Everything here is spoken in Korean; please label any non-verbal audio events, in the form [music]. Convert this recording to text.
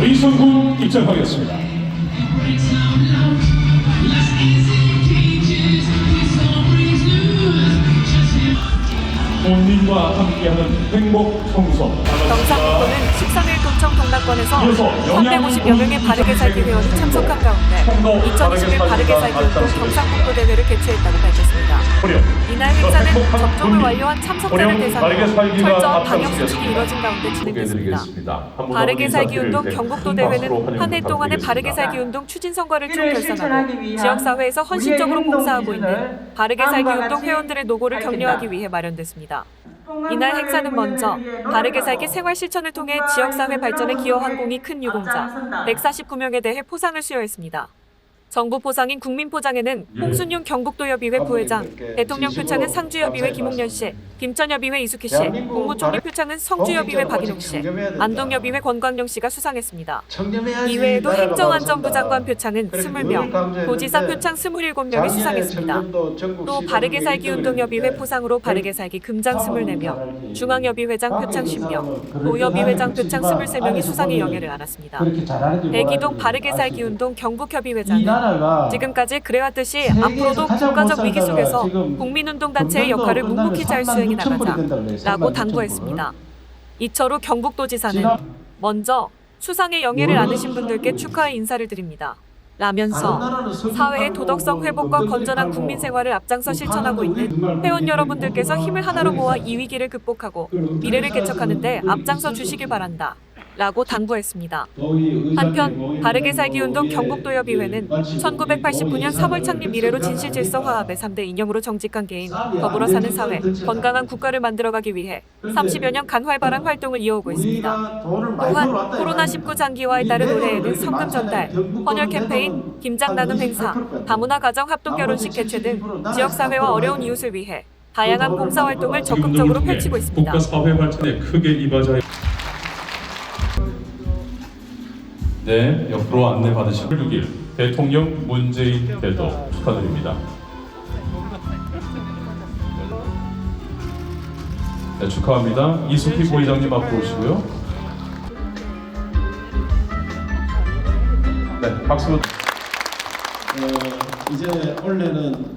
의성군 입장하겠습니다. 본인과 함께하는 행복 청소. 경상북도는 13일 도청 동락권에서 이어서 350여 명의 바르게 살기 회원이 참석한 가운데 2021 바르게 살기 운동 경상북도 대회를 개최했다고 밝혔습니다. 이날 행사는 [laughs] 접종을 완료한 참석자를 대상으로 철저한 방역. 수칙이 이뤄진 가운데 진행됐습니다. 바르게 더 살기 운동 때 경북도 대회는 한 해 동안의 바르게. 살기 운동 추진 선거를 총 결산하고 실천하기 위한 지역 사회에서 헌신적으로 봉사하고 있는 바르게 살기 운동 회원들의 노고를. 격려하기 위해 마련됐습니다. 이날 행사는 먼저 바르게 살기 생활 실천을 통해 지역 사회 발전에 기여한 공이 큰 유공자 149명에 대해 포상을 수여했습니다. 정부 포상인 국민포장에는 홍순용 경북도협의회 부회장, 대통령 표창은 상주협의회 김홍년 씨, 김천협의회 이수키 씨, 국무총리 표창은 성주협의회 박인홍 씨, 안동협의회 권광용 씨가 수상했습니다. 이외에도 행정안전부 장관 표창은 20명, 도지사 표창 27명이 수상했습니다. 또 바르게 살기 운동협의회 포상으로 바르게 살기 금장 24명, 중앙협의회장 표창 10명, 도협의회장 표창 23명이 수상의 영예를 안았습니다. 대기동 바르게 살기 운동 경북협의회장은 지금까지 그래왔듯이 앞으로도 국가적 위기 속에서 국민운동단체의 역할을 묵묵히 잘 수행해 나가자라고 당부했습니다. 이철우 경북도지사는 먼저 수상의 영예를 안으신 분들께 축하의 인사를 드립니다. 라면서 사회의 도덕성 회복과 건전한 국민 생활을 앞장서 실천하고 있는 회원 여러분들께서 힘을 하나로 모아 이 위기를 극복하고 미래를 개척하는데 앞장서 주시길 바란다. 라고 당부했습니다. 한편 바르게 살기 운동 경북도협의회는 1989년 3월 창립 미래로 진실질서 화합의 3대 인형으로 정직한 개인, 더불어 사는 사회, 건강한 국가를 만들어가기 위해 30여 년 간 활발한 활동을 이어오고 있습니다. 또한 코로나19 장기화에 따른 올해에는 성금 전달, 헌혈 캠페인, 김장 나눔 행사, 다문화 가정 합동 결혼식 개최 등 지역 사회와 어려운 이웃을 위해 다양한 봉사 활동을 적극적으로 펼치고 있습니다. 네, 옆으로 안내 받으시고 6일 대통령 문재인 대도 축하드립니다. 네, 축하합니다. 이수피 부회장님 앞으로 오시고요. 네, 박수. 어, 이제 원래는